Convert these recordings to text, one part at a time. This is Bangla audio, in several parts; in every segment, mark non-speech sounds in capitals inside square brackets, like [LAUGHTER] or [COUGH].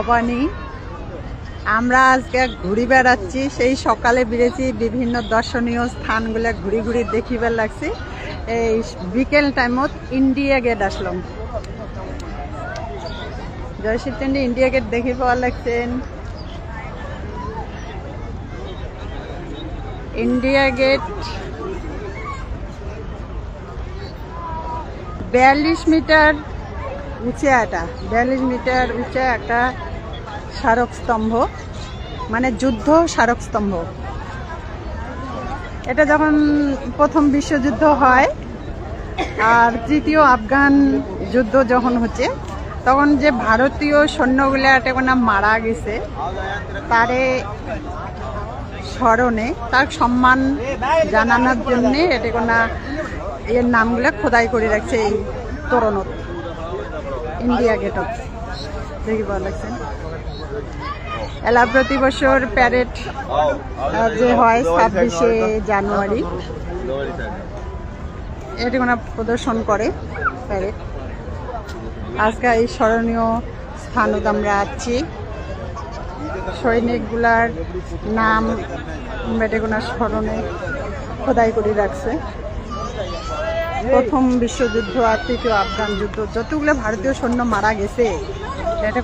ভবানী। আমরা আজকে ঘুরি বেড়াচ্ছি, সেই সকালে বেরিয়েছি বিভিন্ন দর্শনীয় স্থানগুলো ঘুরি ঘুরি দেখিবার লাগছি। এই বিকেল টাইমত ইন্ডিয়া গেট আসলাম। জয়শিবচন্ডী ইন্ডিয়া গেট দেখি পাওয়া লাগছেন ইন্ডিয়া গেট বিয়াল্লিশ মিটার উঁচে একটা বিয়াল্লিশ মিটার উঁচে একটা স্মারক স্তম্ভ মানে যুদ্ধ স্মারক স্তম্ভ। এটা যখন প্রথম বিশ্বযুদ্ধ হয়, আর তৃতীয় আফগান যুদ্ধ যখন হচ্ছে, তখন যে ভারতীয় সৈন্যগুলো একটা মারা গেছে, তারে স্মরণে, তার সম্মান জানানোর জন্য এটা কোনো এর নামগুলো খোদাই করে রাখছে এই তোরণত ইন্ডিয়া গেটত দেখি ভালো এলা প্রতি বছর প্যারেড যে হয় ছাব্বিশে জানুয়ারি। এটি কোনো প্রদর্শন করে প্যারেড আজকে এই স্মরণীয় স্থানত আমরা আছি। সৈনিকগুলার নাম মেটেগোনা স্মরণে খোদাই করে রাখছে। প্রথম বিশ্বযুদ্ধ আর তৃতীয় আফগান যুদ্ধ, যতগুলো ভারতীয় সৈন্য মারা গেছে এটা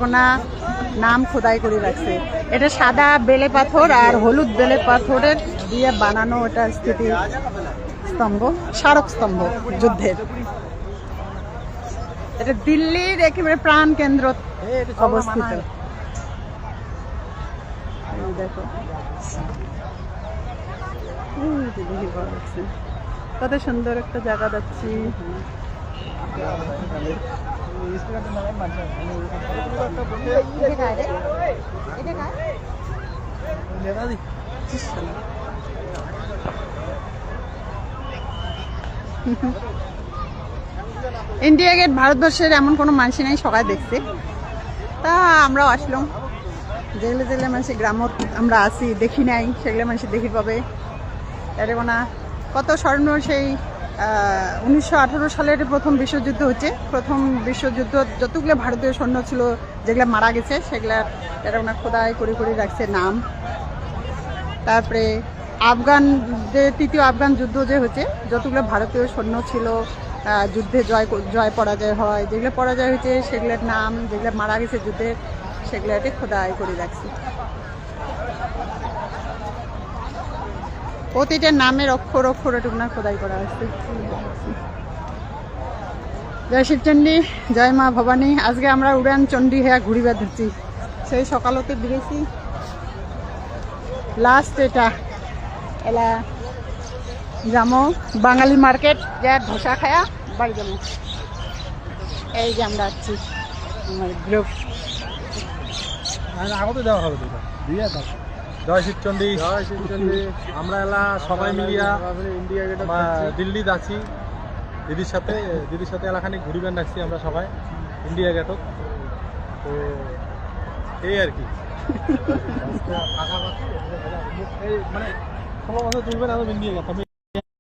নাম খোদাই করে রাখছে। এটা সাদা বেলে পাথর আর হলুদ বেলে পাথরের দিয়ে বানানো এটা স্থিতি স্তম্ভ, স্মারক স্তম্ভ যুদ্ধের। এটা দিল্লির একেবারে প্রাণ কেন্দ্র অবস্থিত। দেখো। কত সুন্দর একটা জায়গা যাচ্ছি [LAUGHS] ইন্ডিয়া গেট ভারতবর্ষের এমন কোনো মানুষ নেই, সবাই দেখছে। তা আমরাও আসলাম। যেগুলো যেগুলো মানুষ গ্রামত আমরা আসি দেখি নাই, সেগুলো মানুষ দেখি পাবে। এটা না কত স্বর্ণ সেই উনিশশো আঠারো সালের প্রথম বিশ্বযুদ্ধ হচ্ছে। প্রথম বিশ্বযুদ্ধ যতগুলো ভারতীয় সৈন্য ছিল, যেগুলো মারা গেছে, সেগুলা এটা ওনা খোদাই করে করে রাখছে নাম। তারপরে আফগান যে তৃতীয় আফগান যুদ্ধ যে হচ্ছে, যতগুলো ভারতীয় সৈন্য ছিল যুদ্ধে জয় জয় পরাজয় হয়, যেগুলো পরাজয় হয়েছে, সেগুলোর নাম, যেগুলো মারা গেছে যুদ্ধে সেগুলোতে খোদাই করে রাখছে। প্রতিটা নামের অক্ষর অক্ষর টুকনা খোদাই করা আছে জয় শিবচণ্ডী জয় মা ভবানী। আজকে আমরা উড়ান চণ্ডী হ্যাঁ ঘুরি বেড়াচ্ছি সেই সকালতে বেরিয়েছি লাস্ট এটা। এলা যাব বাঙালি মার্কেট, যা ধোসা খায়া বাড়ি যাব এই যে আমরা আছি। আমার গ্রুপ। আগতে দেওয়া হবে দিয়ে দাও জয় শিবচন্ডী জয় শিবচন্ডী আমরা এলা সবাই মিলিয়া ইন্ডিয়া গেট দিল্লি যাচ্ছি দিদির সাথে দিদির সাথে এলাখানি ঘুরিবেন রাখছি আমরা সবাই ইন্ডিয়া গেটত তো এই আর কি। [LAUGHS] মানে ষোলো বছর তুলবেন আমি ইন্ডিয়া গেট